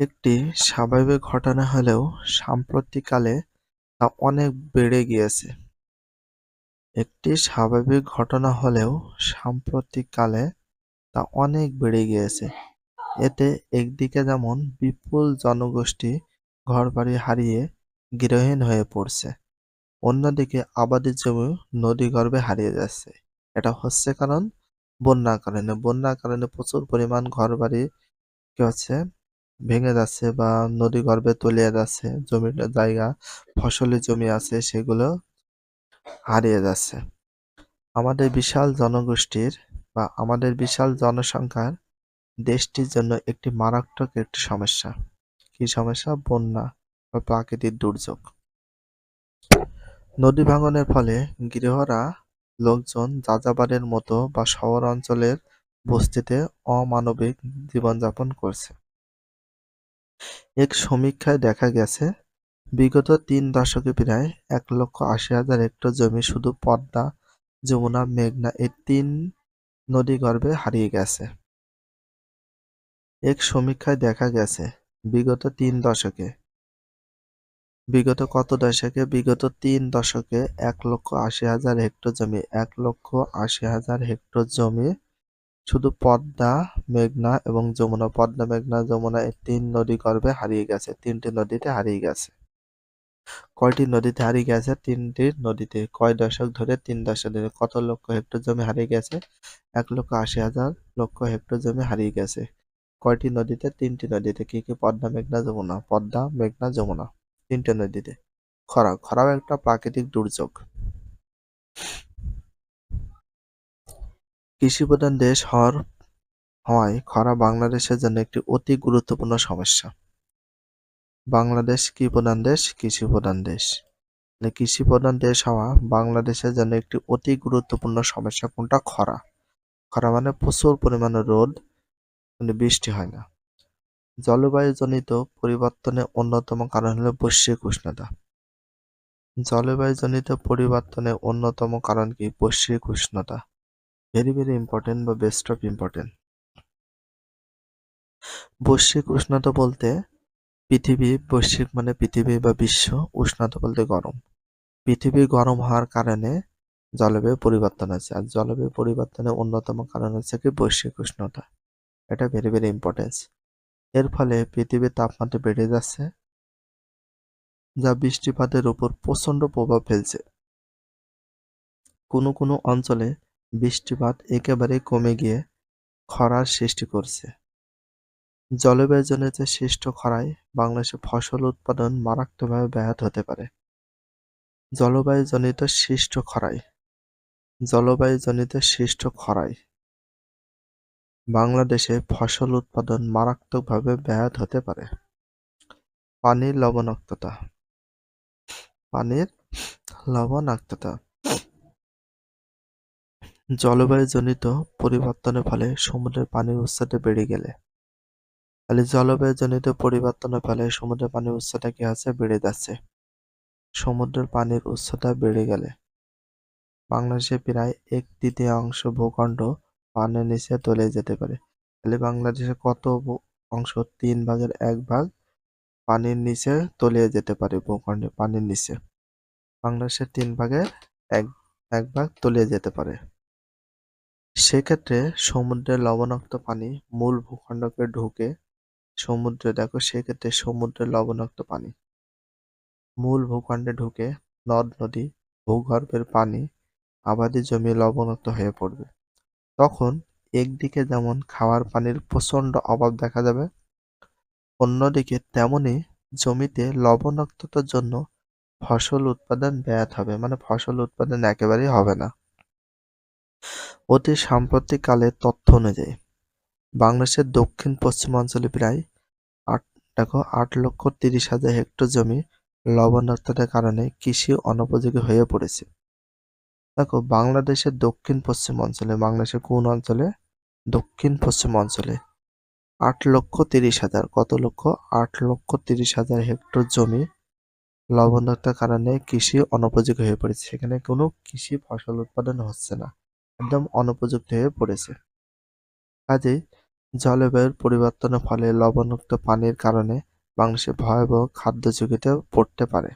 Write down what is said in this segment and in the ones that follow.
একটি স্বাভাবিক ঘটনা হলেও সাম্প্রতিককালে তা অনেক বেড়ে গিয়েছে। একটি স্বাভাবিক ঘটনা হলেও সাম্প্রতিককালে তা অনেক বেড়ে গিয়েছে। এতে একদিকে যেমন বিপুল জনগোষ্ঠী ঘরবাড়ি হারিয়ে গৃহহীন হয়ে পড়ছে, অন্যদিকে আবাদি জমি নদী গর্ভে হারিয়ে যাচ্ছে। এটা হচ্ছে কারণ বন্যার কারণে। বন্যার কারণে প্রচুর পরিমাণ ঘরবাড়ি কি হচ্ছে ভেঙে যাচ্ছে বা নদী গর্ভে তলিয়ে যাচ্ছে জমির জায়গা ফসলের জমি আছে সেগুলো হারিয়ে যাচ্ছে। আমাদের বিশাল জনগোষ্ঠীর বা আমাদের বিশাল জনসংখ্যার দেশটির জন্য একটি মারাত্মক একটি সমস্যা। কি সমস্যা? বন্যা বা প্রাকৃতিক দুর্যোগ। নদী ভাঙনের ফলে গৃহরা লোকজন যাযাবারের মতো বা শহর অঞ্চলের বস্তিতে অমানবিক জীবনযাপন করছে। এক সমীক্ষায় দেখা গেছে, বিগত তিন দশকে প্রায় এক লক্ষ আশি হাজার হেক্টর জমি শুধু পদ্মা, যমুনা, মেঘনা এই তিন নদীগর্ভে হারিয়ে গেছে। এক সমীক্ষায় দেখা গেছে, বিগত তিন দশকে, বিগত কত দশকে? বিগত তিন দশকে এক লক্ষ আশি হাজার হেক্টর জমি, এক লক্ষ আশি হাজার হেক্টর জমি শুধু পদ্মা, মেঘনা এবং যমুনা। পদ্মা, মেঘনা, যমুনা এই তিন নদী গর্ভে হারিয়ে গেছে, তিনটি নদীতে হারিয়ে গেছে। কয়টি নদীতে হারিয়ে গেছে? তিনটি নদীতে কয় দশক ধরে? তিন দশক ধরে কত লক্ষ হেক্টর জমি হারিয়ে গেছে? এক লক্ষ আশি হাজার লক্ষ হেক্টর জমি হারিয়ে গেছে। কয়টি নদীতে? তিনটি নদীতে। কি কি? পদ্মা, মেঘনা, যমুনা। পদ্মা, মেঘনা, যমুনা। তিনটে নদীতে। খরা খরাও একটা প্রাকৃতিক দুর্যোগ। কৃষিপ্রধান দেশ হওয়ার হওয়ায় খরা বাংলাদেশের জন্য একটি অতি গুরুত্বপূর্ণ সমস্যা। বাংলাদেশ কি প্রধান দেশ? কৃষি প্রধান দেশ। কৃষি প্রধান দেশ হওয়া বাংলাদেশের জন্য একটি অতি গুরুত্বপূর্ণ সমস্যা কোনটা? খরা। খরা মানে প্রচুর পরিমাণে রোদ মানে বৃষ্টি হয় না। জলবায়ুজনিত পরিবর্তনের অন্যতম কারণ হলো বৈশ্বিক উষ্ণতা। জলবায়ুজনিত পরিবর্তনের অন্যতম কারণ কি? বৈশ্বিক উষ্ণতা। ভেরি ভেরি ইম্পর্টেন্ট বা বেস্ট অফ ইম্পর্টেন্ট বৈশ্বিক উষ্ণতা বলতে পৃথিবী, বৈশ্বিক মানে পৃথিবী বা বিশ্ব উষ্ণতা বলতে গরম। পৃথিবী গরম হওয়ার কারণে জলবায়ু পরিবর্তন আছে আর জলবায়ু পরিবর্তনের অন্যতম কারণ হচ্ছে কি বৈশ্বিক উষ্ণতা। এটা ভেরি ভেরি ইম্পর্টেন্স এর ফলে পৃথিবীর তাপমাত্রা বেড়ে যাচ্ছে, যা বৃষ্টিপাতের উপর প্রচণ্ড প্রভাব ফেলছে। কোনো কোনো অঞ্চলে বৃষ্টিপাত একেবারে কমে গিয়ে খরার সৃষ্টি করছে। জলবায়ুজনিত সৃষ্ট খরায় বাংলাদেশে ফসল উৎপাদন মারাত্মকভাবে ব্যাহত হতে পারে। জলবায়ুজনিত সৃষ্ট খরায়, জলবায়ুজনিত সৃষ্ট খরায় বাংলাদেশে ফসল উৎপাদন মারাত্মকভাবে ব্যাহত হতে পারে। পানির লবণাক্ততা পানির লবণাক্ততা জলবায়ুজনিত পরিবর্তনের ফলে সমুদ্রের পানির উচ্চতা বেড়ে গেলে। তাহলে জলবায়ুজনিত পরিবর্তনের ফলে সমুদ্রের পানির উচ্চতা কি আছে? বেড়ে যাচ্ছে। সমুদ্রের পানির উচ্চতা বেড়ে গেলে। বাংলাদেশে প্রায় এক তৃতীয়াংশ ভূখণ্ড পানির নিচে তলে যেতে পারে। তাহলে বাংলাদেশে কত অংশ? তিন ভাগের এক ভাগ পানির নিচে তলিয়ে যেতে পারে ভূখণ্ডে, পানির নিচে। বাংলাদেশের তিন ভাগের এক এক ভাগ তলিয়ে যেতে পারে। সেক্ষেত্রে সমুদ্রের লবণাক্ত পানি মূল ভূখণ্ডকে ঢুকে সমুদ্রে, দেখো সেক্ষেত্রে সমুদ্রের লবণাক্ত পানি। মূল ভূখণ্ডে ঢুকে নদ, নদী, ভূগর্ভের পানি আবাদি জমি লবণাক্ত হয়ে পড়বে। তখন একদিকে যেমন খাওয়ার পানির প্রচণ্ড অভাব দেখা যাবে, অন্যদিকে তেমনি জমিতে লবণাক্ততার জন্য ফসল উৎপাদন ব্যাহত হবে। মানে ফসল উৎপাদন একেবারেই হবে না। অতি সাম্প্রতিককালের তথ্য অনুযায়ী, বাংলাদেশের দক্ষিণ পশ্চিমাঞ্চলে প্রায় আট, দেখো, আট লক্ষ তিরিশ হাজার হেক্টর জমি লবণাক্ততার কারণে কৃষি অনুপযোগী হয়ে পড়েছে। দেখো, বাংলাদেশের দক্ষিণ পশ্চিম অঞ্চলে বাংলাদেশের কোন অঞ্চলে? দক্ষিণ পশ্চিম অঞ্চলে আট লক্ষ তিরিশ হাজার, কত লক্ষ? আট লক্ষ তিরিশ হাজার হেক্টর জমি লবণাক্তার কারণে কৃষি অনুপযোগী হয়ে পড়েছে। সেখানে কোনো কৃষি ফসল উৎপাদন হচ্ছে না। একদম অনুপযুক্ত হয়ে পড়েছে। কাজে জলবায়ুর পরিবর্তনের ফলে লবণাক্ত পানির কারণে বাংলাদেশে ভয়াবহ খাদ্য ঝুঁকিতে পড়তে পারে।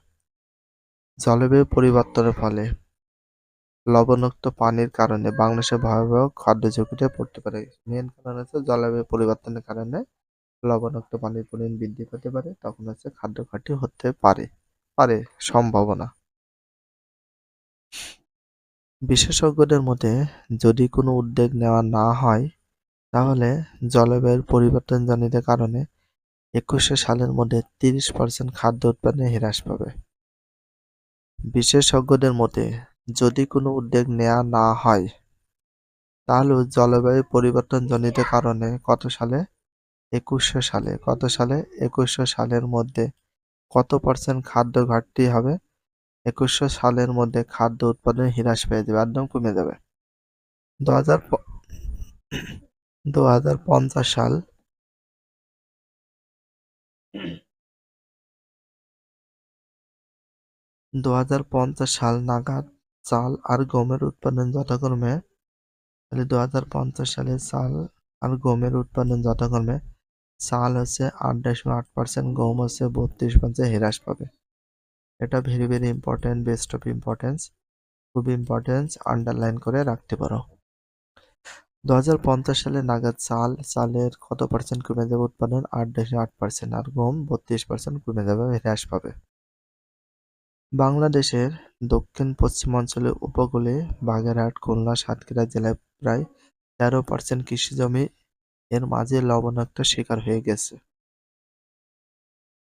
জলবায়ু পরিবর্তনের ফলে লবণাক্ত পানির কারণে বাংলাদেশে ভয়াবহ খাদ্য ঝুঁকিতে পড়তে পারে। মেন কারণ হচ্ছে জলবায়ু পরিবর্তনের কারণে লবণাক্ত পানির পরিমাণ বৃদ্ধি পেতে পারে, তখন হচ্ছে খাদ্য ঘাটতি হতে পারে পারে সম্ভাবনা। বিশেষজ্ঞদের মতে, যদি কোনো উদ্যোগ নেওয়া না হয়, তাহলে জলবায়ুর পরিবর্তনজনিত কারণে একুশে সালের মধ্যে তিরিশ পার্সেন্ট খাদ্য উৎপাদনে হ্রাস পাবে। বিশেষজ্ঞদের মতে, যদি কোনো উদ্যোগ নেওয়া না হয় তাহলে জলবায়ু পরিবর্তনজনিত কারণে কত সালে? একুশশো সালে। কত সালে? একুশশো সালের মধ্যে কত পার্সেন্ট খাদ্য ঘাটতি হবে? একুশশো সালের মধ্যে খাদ্য উৎপাদন হ্রাস পেয়ে যাবে একদম কমে যাবে। দু হাজার পঞ্চাশ সাল দু হাজার পঞ্চাশ সাল নাগাদ চাল আর গমের উৎপাদন যথাক্রমে, তাহলে দু হাজার পঞ্চাশ সালে চাল আর গমের উৎপাদন যথাক্রমে চাল হচ্ছে আট দশমিক আট পার্সেন্ট, গম হচ্ছে বত্রিশ পার্সেন্ট হ্রাস পাবে। এটা very very important best of importance খুব ইম্পর্টেন্স আন্ডারলাইন করে রাখতে পারো। দু হাজার পঞ্চাশ সালে নাগাদ চাল, চালের কত পার্সেন্ট কমে যাবে উৎপাদন? আট দশমিক আট পার্সেন্ট আর গম বত্রিশ পার্সেন্ট কমে যাবে, হ্রাস পাবে। বাংলাদেশের দক্ষিণ পশ্চিমাঞ্চলে উপকূলে বাগেরহাট, খুলনা, সাতক্ষীরা জেলায় প্রায় তেরো পার্সেন্ট কৃষি জমি এর মাঝে লবণাক্ত শিকার হয়ে গেছে।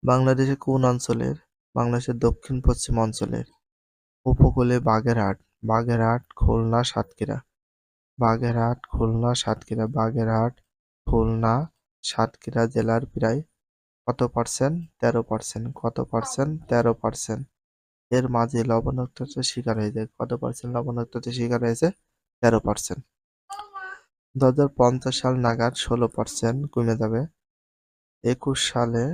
বাংলাদেশের কোন অঞ্চলের বাংলাদেশের দক্ষিণ পশ্চিম অঞ্চলের উপকূলে বাগেরহাট বাগেরহাট, খুলনা, সাতক্ষীরা। বাগেরহাট, খুলনা, সাতক্ষীরা। বাগেরহাট, খুলনা, সাতক্ষীরা জেলার প্রায় কত পার্সেন্ট তেরো পার্সেন্ট কত পার্সেন্ট তেরো পার্সেন্ট এর মাঝে লবণাক্ততার শিকার হয়ে যায় কত পার্সেন্ট লবণাক্ততার শিকার হয়েছে? তেরো পার্সেন্ট দু হাজার পঞ্চাশ সাল নাগাদ ষোলো পার্সেন্ট কমে যাবে। একুশ সালে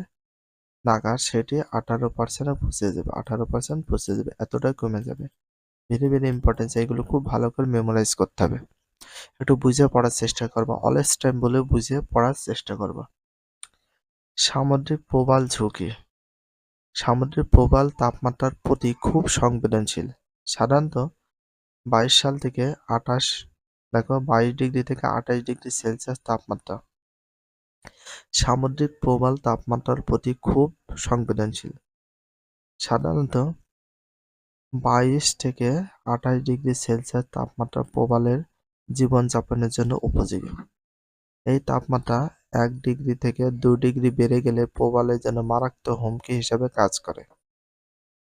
নাগাদ সেটি আঠারো পার্সেন্টে পৌঁছে যাবে, আঠারো পার্সেন্ট পৌঁছে যাবে, এতটাই কমে যাবে। ভেরি ভেরি ইম্পর্টেন্স এগুলো খুব ভালো করে মেমোরাইজ করতে হবে। একটু বুঝে পড়ার চেষ্টা করবা অলওয়েজ টাইম বলে বুঝে পড়ার চেষ্টা করবা। সামুদ্রিক প্রবাল ঝুঁকি। সামুদ্রিক প্রবাল তাপমাত্রার প্রতি খুব সংবেদনশীল। সাধারণত বাইশ সাল থেকে আঠাশ, দেখো বাইশ ডিগ্রি থেকে আঠাশ ডিগ্রি সেলসিয়াস তাপমাত্রা। সামুদ্রিক প্রবাল তাপমাত্রার প্রতি খুব সংবেদনশীল। সাধারণত বাইশ থেকে আঠাশ ডিগ্রি সেলসিয়াস তাপমাত্রা প্রবালের জীবনযাপনের জন্য উপযোগী। এই তাপমাত্রা এক ডিগ্রি থেকে দু ডিগ্রি বেড়ে গেলে প্রবালের জন্য মারাত্মক হুমকি হিসাবে কাজ করে।